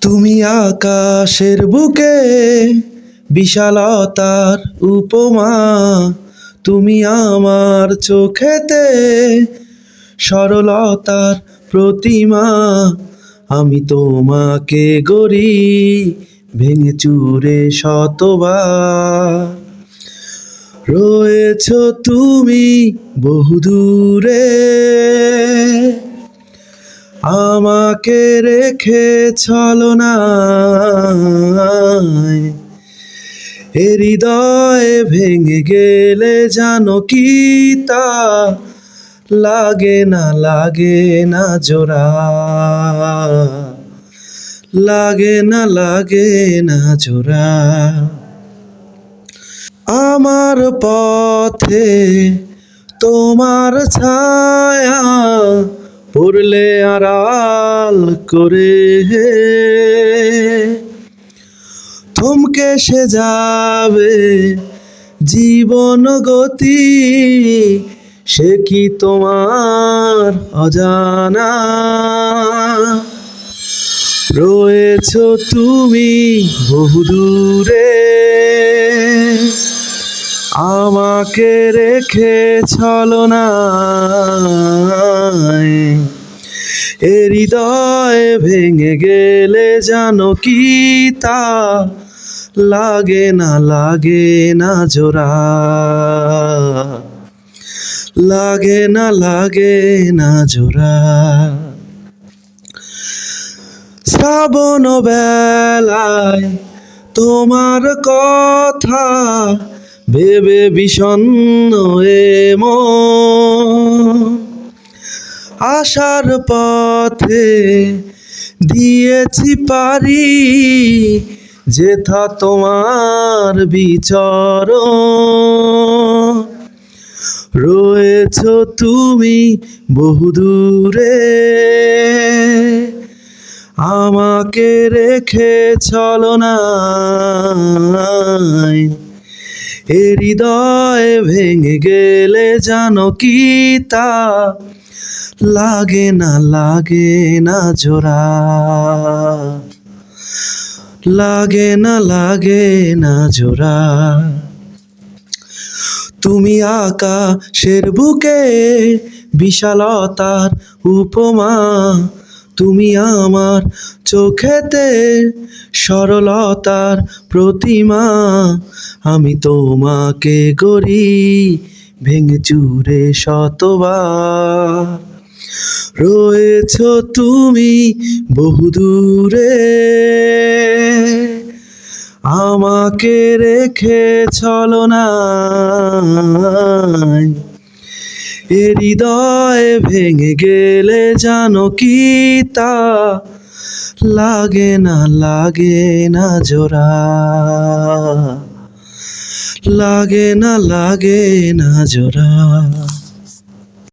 তুমি আকাশের বুকে বিশালতার উপমা, তুমি আমার চোখেতে সরলতার প্রতিমা, আমি তোমাকে গড়ি ভেঙে চুরে শতবার। রয়েছ তুমি বহুদূরে আমাকে রেখে চলো না। হৃদয় ভেঙে গেলে জানো কি তা? লাগে না লাগে না জোড়া। লাগে না লাগে না জোড়া। আমার পথে তোমার ছায়া পড়লে আড়াল করে থমকে সে যাবে জীবন গতি, সে কি তোমার অজানা? রয়েছ তুমি বহুদূরে। আমাকে রেখে চলো না এ হৃদয় ভেঙে গেলে জানো কি তা? লাগে না লাগে না জোড়া। লাগে না লাগে না জোড়া। শ্রাবণ বেলায় তোমার কথা ভেবে বিষণ্ণ আসার পথে দিয়েছি পারি যেথা তোমার বিচর রয়েছ তুমি বহুদূরে আমাকে রেখে চলো না এ হৃদয় ভেঙে গেলে জানো কি তা? লাগে না লাগে না জোড়া। লাগে না লাগে না জোড়া। তুমি আকাশের বুকে বিশালতার উপমা তুমি আমার চোখেতে সরলতার প্রতিমা, আমি তোমাকে গড়ি ভেঙে চুরে শতবার। রয়েছ তুমি বহুদূরে, আমাকে রেখে চলো না এ হৃদয় ভেঙে গেলে জানো কি তা? লাগে না লাগে না জোড়া। লাগে না লাগে না জোড়া।